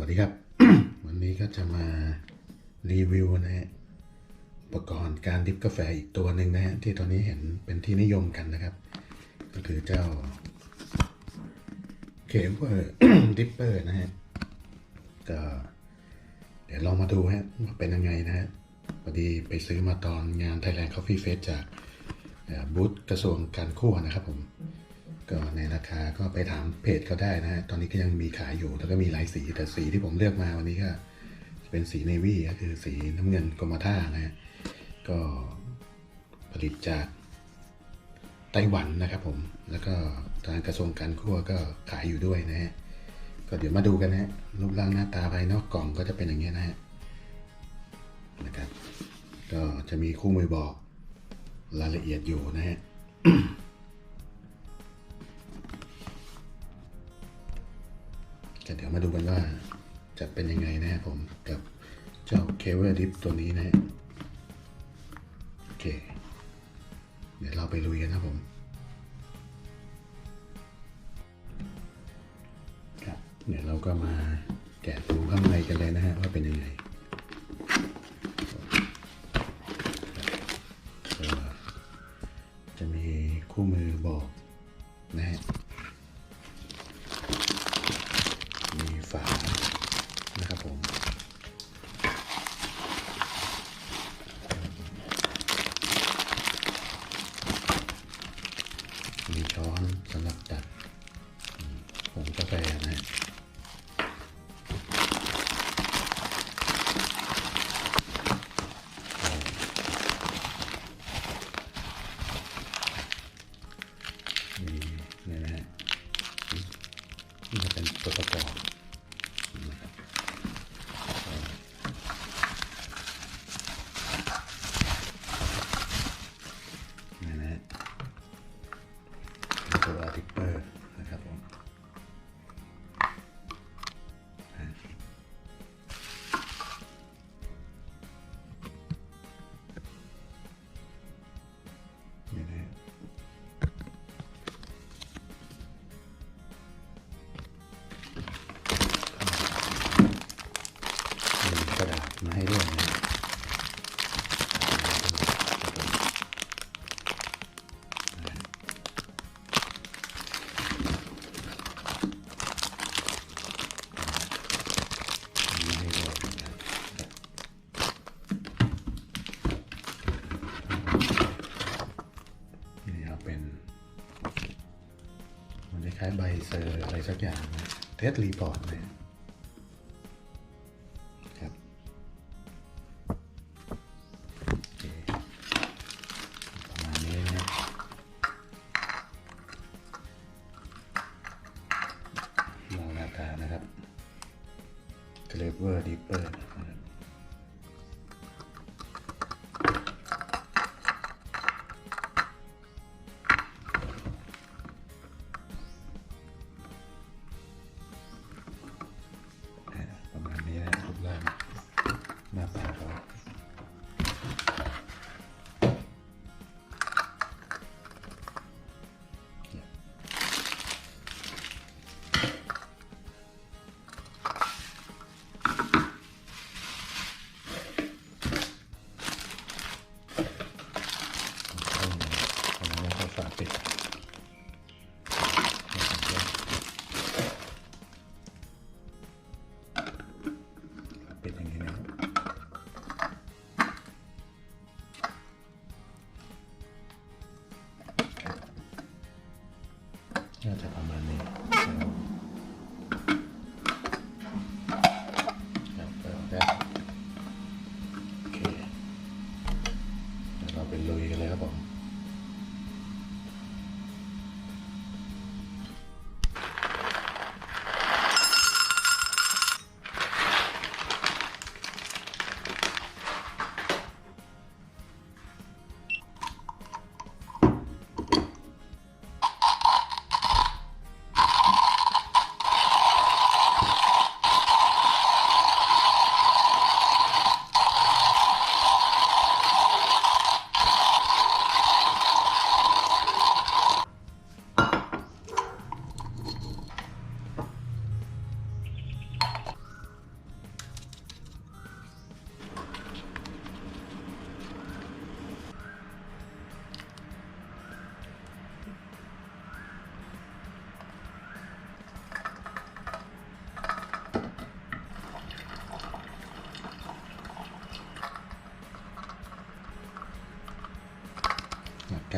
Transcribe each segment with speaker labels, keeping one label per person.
Speaker 1: วัสดีครับ วันนี้ก็จะมารีวิวนะฮะอุปกรณ์การดริฟกาแฟอีกตัวหนึ่งนะฮะที่ตอนนี้เห็นเป็นที่นิยมกันนะครับ ก็คือเจ้าเคเวอร์ดิปเปอร์นะฮะก็เดี๋ยวลองมาดูฮะว่าเป็นยังไงนะฮะพอดีไปซื้อมาตอนงาน Thailand Coffee Fest จากบูธกระทรวงการคั่วนะครับผม ก็ในราคาก็ไปถามเพจเขาได้นะฮะ ตอนนี้ก็ยังมีขายอยู่ แล้วก็มีหลายสี แต่สีที่ผมเลือกมาวันนี้ก็จะเป็นสีเนวี่ก็คือสีน้ำเงินกรมท่านะฮะ ก็ผลิตจากไต้หวันนะครับผม แล้วก็ทางกระทรวงการคั่วก็ขายอยู่ด้วยนะฮะ ก็เดี๋ยวมาดูกันนะฮะ รูปร่างหน้าตาภายนอกกล่องก็จะเป็นอย่างนี้ยนะฮะ นะครับ ก็จะมีคู่มือบอกรายละเอียดอยู่นะฮะ เดี๋ยวมาดูกันว่าจะเป็นยังไงนะครับผมกับเจ้าเคเวอร์ดิฟตัวนี้นะฮะโอเค เดี๋ยวเราไปลุยกันนะผมครับเดี๋ยวเราก็มาแกะดูข้างในกันเลยนะฮะว่าเป็นยังไงจะมีคู่มือบอกนะฮะ มีช้อนสำหรับตัดอืมผงกาแฟนะนี่นะฮะนี่จะเป็นตัวประกอบ มาให้ด้วยนะมีให้ด้วยนะครับนี่เอาเป็นมันคล้ายใบเซอร์อะไรสักอย่างนะเทสรีพอร์ตนะค Wah, di ฝาปิดอย่างนี้นะครับน่าจะประมาณนี้ครับครับเปิดได้โอเคเดี๋ยวเราไปลุยกันเลยครับผม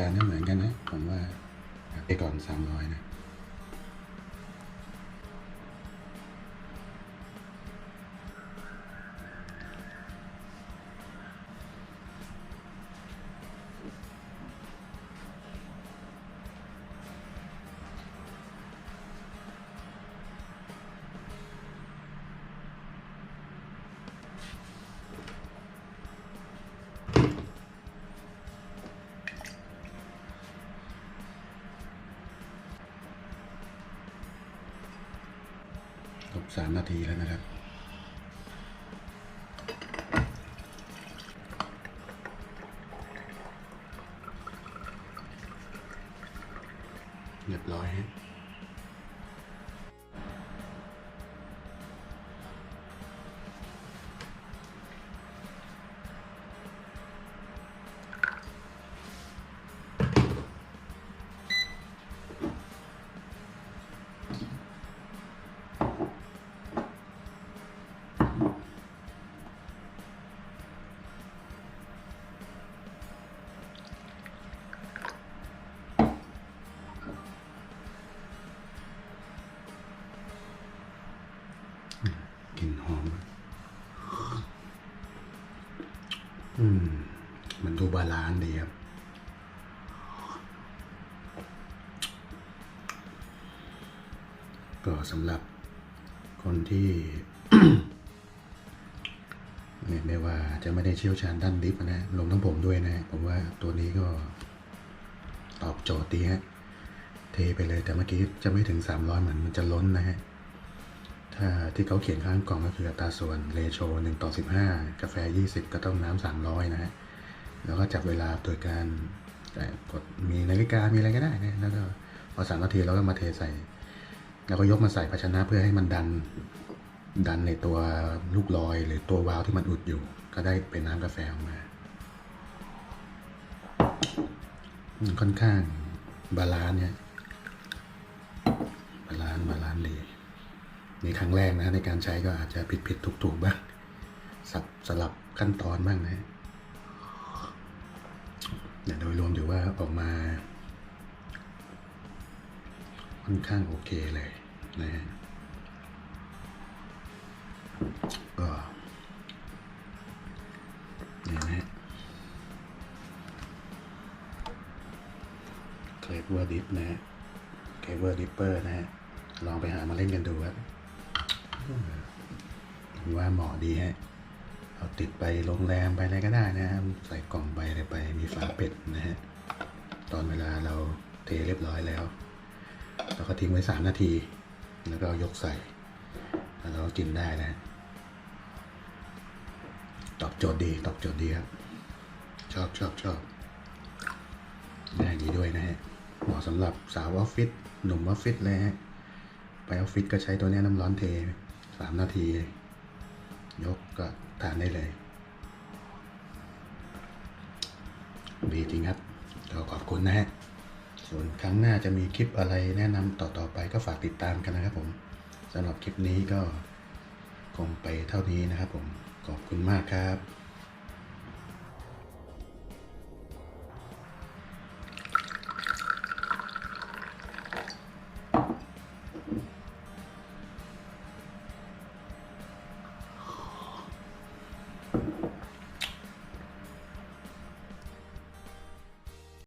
Speaker 1: กการก็เหมือนกันนะ ผมว่าไปก่อนสามร้อยนะ ครบสามนาทีแล้วนะครับ เรียบร้อยฮะ ลิ่นหอม อืม มันดูบาลานซ์ดีครับ ก็สำหรับคนที่ไม่ไม่ว่าจะไม่ได้เชี่ยวชาญด้านดิฟนะรวมทั้งผมด้วยนะ ผมว่าตัวนี้ก็ตอบโจทย์ดีฮะ เทไปเลยแต่เมื่อกี้จะไม่ถึง 300 เหมือนมันจะล้นนะฮะ ที่เขาเขียนข้างกล่องก็คืออัตราส่วนเรโช1ต่อ15กาแฟ20ก็ต้องน้ำ300นะฮะแล้วก็จับเวลาโดยการกดมีนาฬิกามีอะไรก็ได้นะแล้วก็พอสามนาทีเราก็มาเทใส่ แล้วก็ยกมาใส่ภาชนะเพื่อให้มันดันดันในตัวลูกลอยหรือตัววาล์วที่มันอุดอยู่ ก็ได้เป็นน้ำกาแฟออกมา ค่อนข้างบาลานซ์เนี่ยบาลานซ์บาลานซ์ ดีนี่ครั้งแรกนะในการใช้ก็อาจจะผิดผิดถูกถูกบ้างสับสลับขั้นตอนบ้างนะแต่โดยรวมถือว่าออกมา ค่อนข้างโอเคเลยนะฮะก็นี่นะเคลเวอร์ดิฟนะฮะเคลเวอร์ดิปเปอร์นะฮะลองไปหามาเล่นกันดูครับ ผมว่าเหมาะดีฮะ เอาติดไปโรงแรมไปอะไรก็ได้นะครับใส่กล่องใบอะไรไปมีฝาเป็ดนะฮะ ตอนเวลาเราเทเรียบร้อยแล้วแล้วก็ทิ้งไว้สามนาที แล้วก็ยกใส่ แล้วเรากินได้นะ ตอบโจทย์ดีตอบโจทย์ดีครับ ชอบชอบชอบได้ดีด้วยนะฮะเหมาะสำหรับสาวออฟฟิศหนุ่มออฟฟิศเลยฮะ ไปออฟฟิศก็ใช้ตัวนี้น้ำร้อนเท สามนาที ยกก็ทานได้เลย ดีจริงครับก็ขอบคุณนะฮะ ส่วนครั้งหน้าจะมีคลิปอะไรแนะนำต่อๆไปก็ฝากติดตามกันนะครับผมสำหรับคลิปนี้ก็คงไปเท่านี้นะครับผม ขอบคุณมากครับ